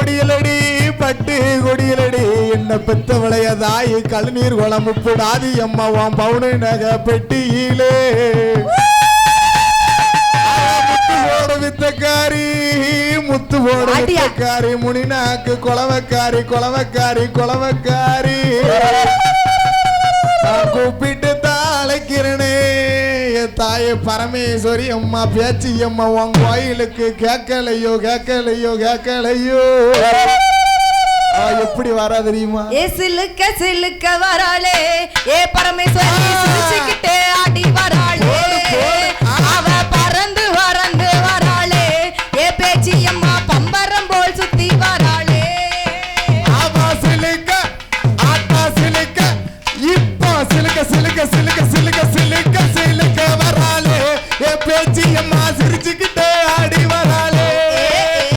கொடியலடி பட்டு கொடியலடி. என்ன பெத்தவளைய தாய் கழுநீர் குளம் உப்புடாதி அம்மா உன் பவுனு நகை பெட்டியிலே. முத்து போட வித்தக்காரி முத்து போட. வித்தக்காரி முனிநாக்கு குளவக்காரி குளவக்காரி குளவக்காரி தாயே பரமேஸ்வரி அம்மா பேச்சு அம்மா உன் கோயிலுக்கு கேட்கலையோ கேட்கலையோ கேட்கலையோ. எப்படி வரா தெரியுமா? ஏ சிலுக்க சிலுக்க வராளே. ஏ பரமேஸ்வரி சிரிச்சுக்கிட்டே